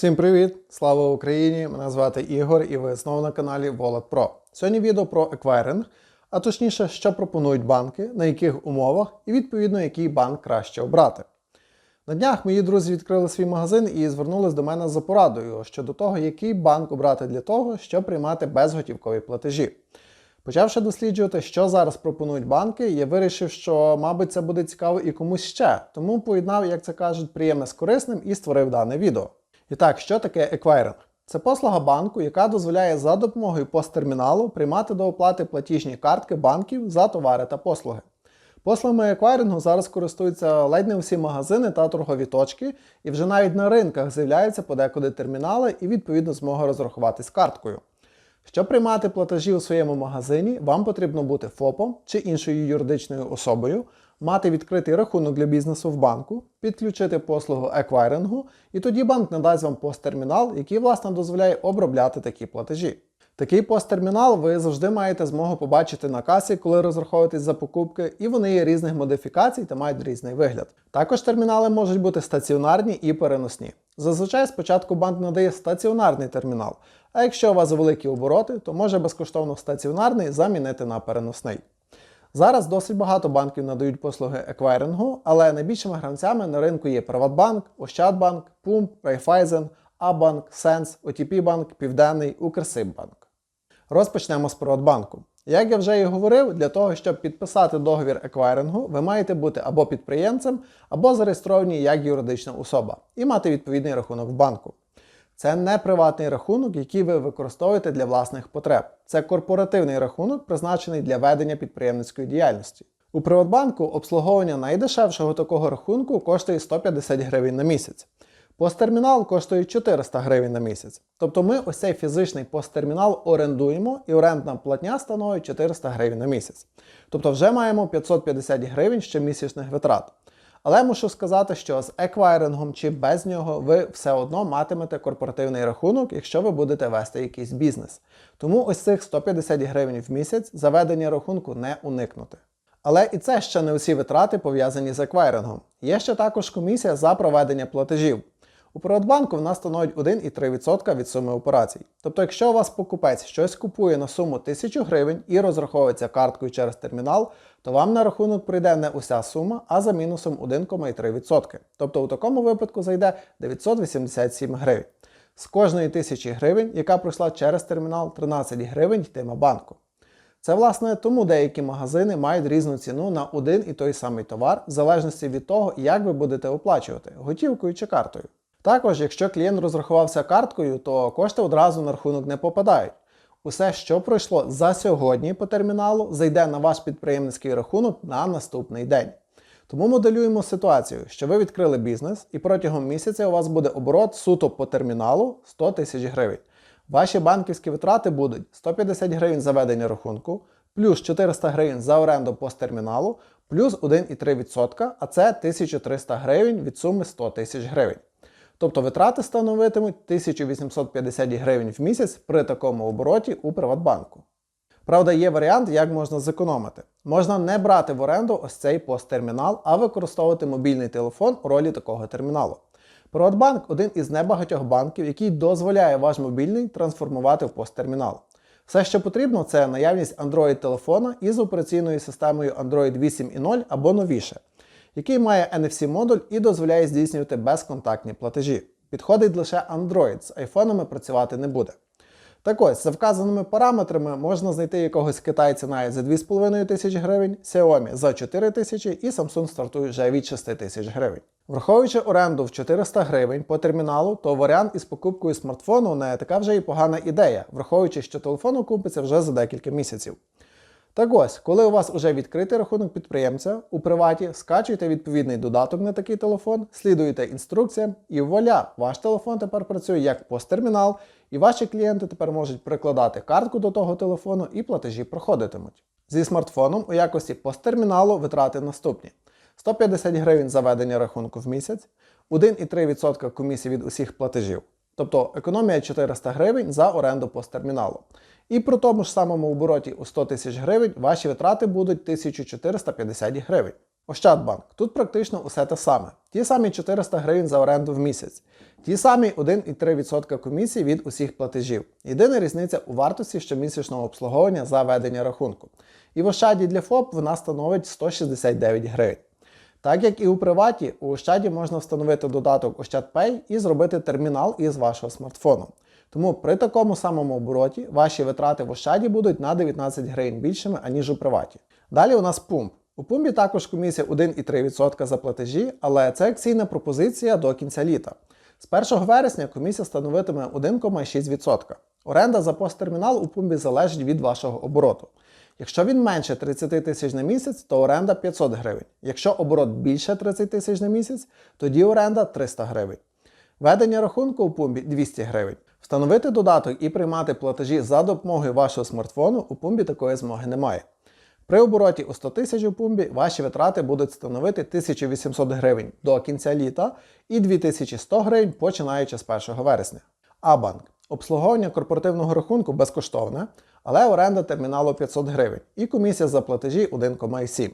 Всім привіт! Слава Україні! Мене звати Ігор і ви знову на каналі Wallet Pro. Сьогодні відео про еквайринг, а точніше, що пропонують банки, на яких умовах і відповідно який банк краще обрати. На днях мої друзі відкрили свій магазин і звернулись до мене за порадою щодо того, який банк обрати для того, щоб приймати безготівкові платежі. Почавши досліджувати, що зараз пропонують банки, я вирішив, що, мабуть, це буде цікаво і комусь ще, тому поєднав, як це кажуть, приємне з корисним і створив дане відео. І так, що таке еквайринг? Це послуга банку, яка дозволяє за допомогою посттерміналу приймати до оплати платіжні картки банків за товари та послуги. Послугами еквайрингу зараз користуються ледь не всі магазини та торгові точки, і вже навіть на ринках з'являються подекуди термінали і відповідно змога розрахуватись карткою. Щоб приймати платежі у своєму магазині, вам потрібно бути ФОПом чи іншою юридичною особою, мати відкритий рахунок для бізнесу в банку, підключити послугу еквайрингу, і тоді банк надасть вам посттермінал, який власне дозволяє обробляти такі платежі. Такий посттермінал ви завжди маєте змогу побачити на касі, коли розраховуєтесь за покупки, і вони є різних модифікацій та мають різний вигляд. Також термінали можуть бути стаціонарні і переносні. Зазвичай спочатку банк надає стаціонарний термінал, а якщо у вас великі обороти, то може безкоштовно стаціонарний замінити на переносний. Зараз досить багато банків надають послуги еквайрингу, але найбільшими гравцями на ринку є Приватбанк, Ощадбанк, Пумп, Райфайзен, Абанк, Сенс, ОТП Банк, Південний, Укрсиббанк. Розпочнемо з Приватбанку. Як я вже і говорив, для того, щоб підписати договір еквайрингу, ви маєте бути або підприємцем, або зареєстровані як юридична особа і мати відповідний рахунок в банку. Це не приватний рахунок, який ви використовуєте для власних потреб. Це корпоративний рахунок, призначений для ведення підприємницької діяльності. У Приватбанку обслуговування найдешевшого такого рахунку коштує 150 гривень на місяць. Посттермінал коштує 400 гривень на місяць. Тобто ми ось цей фізичний посттермінал орендуємо і орендна платня становить 400 гривень на місяць. Тобто вже маємо 550 гривень щомісячних витрат. Але мушу сказати, що з еквайрингом чи без нього ви все одно матимете корпоративний рахунок, якщо ви будете вести якийсь бізнес. Тому ось цих 150 гривень в місяць заведення рахунку не уникнути. Але і це ще не усі витрати пов'язані з еквайрингом. Є ще також комісія за проведення платежів. У Приватбанку вона становить 1,3% від суми операцій. Тобто, якщо у вас покупець щось купує на суму 1000 гривень і розраховується карткою через термінал, то вам на рахунок прийде не уся сума, а за мінусом 1,3%. Тобто у такому випадку зайде 987 гривень. З кожної тисячі гривень, яка пройшла через термінал, 13 гривень йтиме банку. Це, власне, тому деякі магазини мають різну ціну на один і той самий товар, в залежності від того, як ви будете оплачувати готівкою чи картою. Також, якщо клієнт розрахувався карткою, то кошти одразу на рахунок не попадають. Усе, що пройшло за сьогодні по терміналу, зайде на ваш підприємницький рахунок на наступний день. Тому моделюємо ситуацію, що ви відкрили бізнес і протягом місяця у вас буде оборот суто по терміналу 100 тисяч гривень. Ваші банківські витрати будуть 150 гривень за ведення рахунку, плюс 400 гривень за оренду посттерміналу, плюс 1,3%, а це 1300 гривень від суми 100 тисяч гривень. Тобто витрати становитимуть 1850 гривень в місяць при такому обороті у Приватбанку. Правда, є варіант, як можна зекономити. Можна не брати в оренду ось цей посттермінал, а використовувати мобільний телефон у ролі такого терміналу. Приватбанк один із небагатьох банків, який дозволяє ваш мобільний трансформувати в посттермінал. Все, що потрібно, це наявність Android-телефона із операційною системою Android 8.0 або новіше, який має NFC-модуль і дозволяє здійснювати безконтактні платежі. Підходить лише Android, з айфонами працювати не буде. Так ось, за вказаними параметрами можна знайти якогось китайця навіть за 2,5 тисяч гривень, Xiaomi за 4 тисячі і Samsung стартує вже від 6 тисяч гривень. Враховуючи оренду в 400 гривень по терміналу, то варіант із покупкою смартфону не така вже і погана ідея, враховуючи, що телефон окупиться вже за декілька місяців. Так ось, коли у вас вже відкритий рахунок підприємця у приваті, скачуєте відповідний додаток на такий телефон, слідуєте інструкціям, і вуаля, ваш телефон тепер працює як посттермінал, і ваші клієнти тепер можуть прикладати картку до того телефону і платежі проходитимуть. Зі смартфоном у якості посттерміналу витрати наступні: 150 гривень за ведення рахунку в місяць, 1,3% комісії від усіх платежів. Тобто економія 400 гривень за оренду посттерміналу. І при тому ж самому обороті у 100 тисяч гривень ваші витрати будуть 1450 гривень. Ощадбанк. Тут практично усе те саме. Ті самі 400 гривень за оренду в місяць, ті самі 1,3% комісії від усіх платежів. Єдина різниця у вартості щомісячного обслуговування за ведення рахунку. І в Ощаді для ФОП вона становить 169 гривень. Так як і у приваті, у Ощаді можна встановити додаток Ощадпay і зробити термінал із вашого смартфону. Тому при такому самому обороті ваші витрати в Ощаді будуть на 19 гривень більшими, аніж у приваті. Далі у нас пумп. У пумбі також комісія 1,3% за платежі, але це акційна пропозиція до кінця літа. З 1 вересня комісія становитиме 1,6%. Оренда за посттермінал у пумбі залежить від вашого обороту. Якщо він менше 30 тисяч на місяць, то оренда 500 гривень. Якщо оборот більше 30 тисяч на місяць, тоді оренда 300 гривень. Ведення рахунку у пумбі 200 гривень. Встановити додаток і приймати платежі за допомогою вашого смартфону у пумбі такої змоги немає. При обороті у 100 тисяч у пумбі ваші витрати будуть становити 1800 гривень до кінця літа і 2100 гривень починаючи з 1 вересня. Абанк. Обслуговування корпоративного рахунку безкоштовне, але оренда терміналу 500 гривень і комісія за платежі 1,7.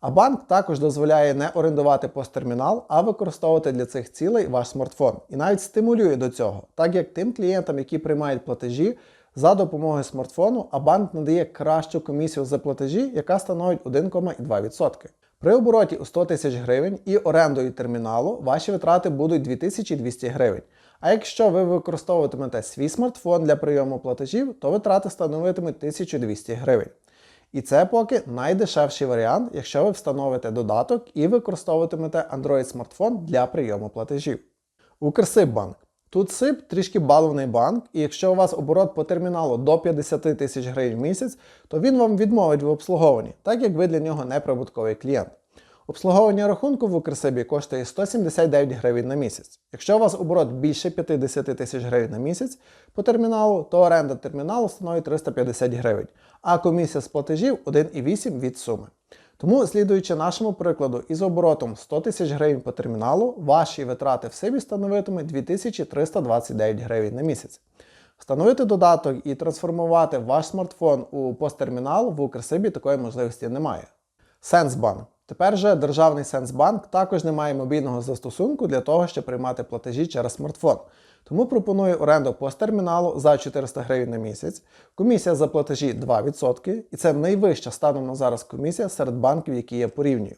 А банк також дозволяє не орендувати посттермінал, а використовувати для цих цілей ваш смартфон. І навіть стимулює до цього, так як тим клієнтам, які приймають платежі за допомогою смартфону, а банк надає кращу комісію за платежі, яка становить 1,2%. При обороті у 100 тисяч гривень і орендою терміналу ваші витрати будуть 2200 гривень. А якщо ви використовуватимете свій смартфон для прийому платежів, то витрати становитимуть 1200 гривень. І це поки найдешевший варіант, якщо ви встановите додаток і використовуватимете Android смартфон для прийому платежів. Укрсиббанк. Тут СИП трішки баловний банк, і якщо у вас оборот по терміналу до 50 тисяч гривень в місяць, то він вам відмовить в обслуговуванні, так як ви для нього не прибутковий клієнт. Обслуговування рахунку в Укрсибі коштує 179 гривень на місяць. Якщо у вас оборот більше 50 тисяч гривень на місяць по терміналу, то оренда терміналу становить 350 гривень, а комісія з платежів 1,8 від суми. Тому, слідуючи нашому прикладу, із оборотом 100 тисяч гривень по терміналу, ваші витрати в Сибі становитимуть 2329 гривень на місяць. Встановити додаток і трансформувати ваш смартфон у посттермінал в Укрсибі такої можливості немає. Сенсбанк. Тепер же державний Сенсбанк також не має мобільного застосунку для того, щоб приймати платежі через смартфон. Тому пропоную оренду посттерміналу за 400 гривень на місяць, комісія за платежі 2%, і це найвища станом на зараз комісія серед банків, які я порівнюю.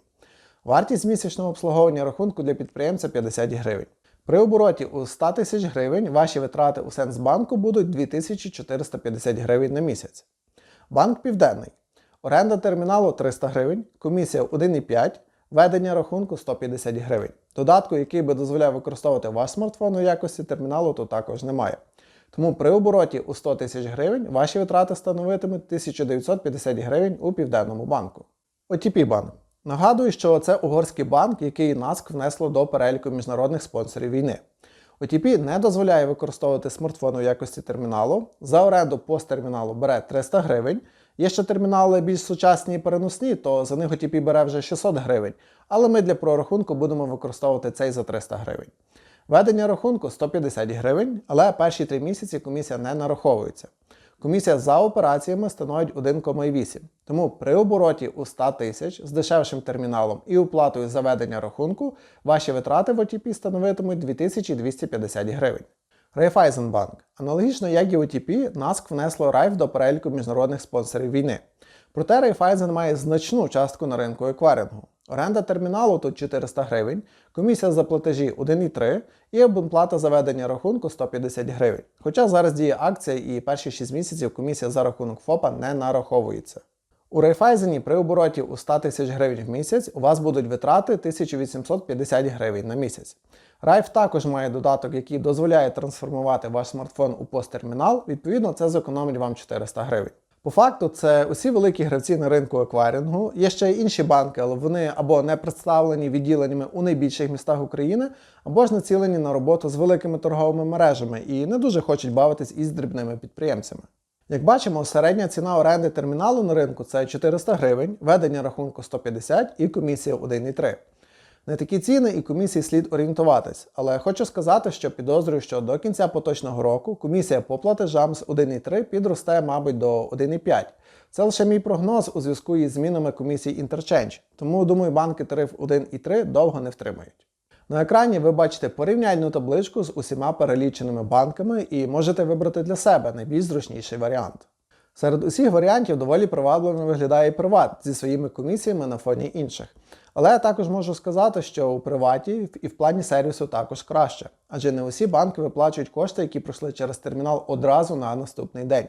Вартість місячного обслуговування рахунку для підприємця 50 гривень. При обороті у 100 тисяч гривень ваші витрати у Сенсбанку будуть 2450 гривень на місяць. Банк Південний. Оренда терміналу 300 гривень, комісія 1,5, ведення рахунку 150 гривень. Додатку, який би дозволяв використовувати ваш смартфон у якості терміналу, тут також немає. Тому при обороті у 100 тисяч гривень ваші витрати становитимуть 1950 гривень у Південному банку. OTP банк. Нагадую, що це угорський банк, який НАСК внесло до переліку міжнародних спонсорів війни. OTP не дозволяє використовувати смартфон у якості терміналу. За оренду посттерміналу бере 300 гривень. Є ще термінали більш сучасні і переносні, то за них OTP бере вже 600 гривень. Але ми для прорахунку будемо використовувати цей за 300 гривень. Ведення рахунку 150 гривень, але перші 3 місяці комісія не нараховується. Комісія за операціями становить 1,8. Тому при обороті у 100 тисяч з дешевшим терміналом і оплатою за ведення рахунку ваші витрати в OTP становитимуть 2250 гривень. Райфайзенбанк. Аналогічно, як і OTP, НАСК внесло Райф до переліку міжнародних спонсорів війни. Проте Райфайзен має значну частку на ринку еквайрингу. Оренда терміналу тут 400 гривень, комісія за платежі 1,3 і абонплата за ведення рахунку 150 гривень. Хоча зараз діє акція і перші 6 місяців комісія за рахунок ФОПа не нараховується. У Райфайзені при обороті у 100 тисяч гривень в місяць у вас будуть витрати 1850 гривень на місяць. Райф також має додаток, який дозволяє трансформувати ваш смартфон у посттермінал, відповідно, це зекономить вам 400 гривень. По факту, це усі великі гравці на ринку еквайрингу. Є ще інші банки, але вони або не представлені відділеннями у найбільших містах України, або ж націлені на роботу з великими торговими мережами і не дуже хочуть бавитись із дрібними підприємцями. Як бачимо, середня ціна оренди терміналу на ринку це 400 гривень, ведення рахунку 150 і комісія 1,3. На такі ціни і комісії слід орієнтуватись, але хочу сказати, що підозрюю, що до кінця поточного року комісія по платежам з 1,3 підросте, мабуть, до 1,5. Це лише мій прогноз у зв'язку із змінами комісії Interchange, тому думаю, банки тариф 1,3 довго не втримають. На екрані ви бачите порівняльну табличку з усіма переліченими банками і можете вибрати для себе найбільш зручніший варіант. Серед усіх варіантів доволі привабливо виглядає приват зі своїми комісіями на фоні інших. Але я також можу сказати, що у приваті і в плані сервісу також краще, адже не усі банки виплачують кошти, які пройшли через термінал одразу на наступний день.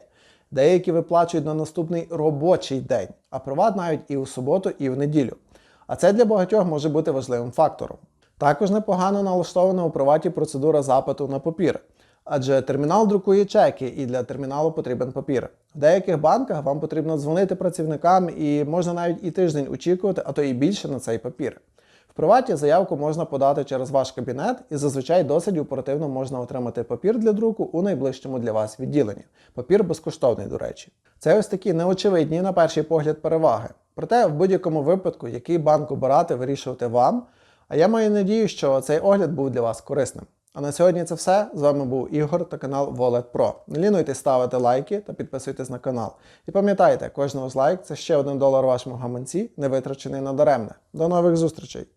Деякі виплачують на наступний робочий день, а приват навіть і у суботу, і в неділю. А це для багатьох може бути важливим фактором. Також непогано налаштована у приваті процедура запиту на папір, адже термінал друкує чеки, і для терміналу потрібен папір. В деяких банках вам потрібно дзвонити працівникам і можна навіть і тиждень очікувати, а то і більше на цей папір. В приваті заявку можна подати через ваш кабінет, і зазвичай досить оперативно можна отримати папір для друку у найближчому для вас відділенні. Папір безкоштовний, до речі. Це ось такі неочевидні на перший погляд переваги. Проте, в будь-якому випадку, який банк обирати, вирішувати вам. А я маю надію, що цей огляд був для вас корисним. А на сьогодні це все. З вами був Ігор та канал Wallet Pro. Не лінуйтесь ставити лайки та підписуйтесь на канал. І пам'ятайте, кожного з лайк це ще один долар вашому гаманці, не витрачений надаремне. До нових зустрічей!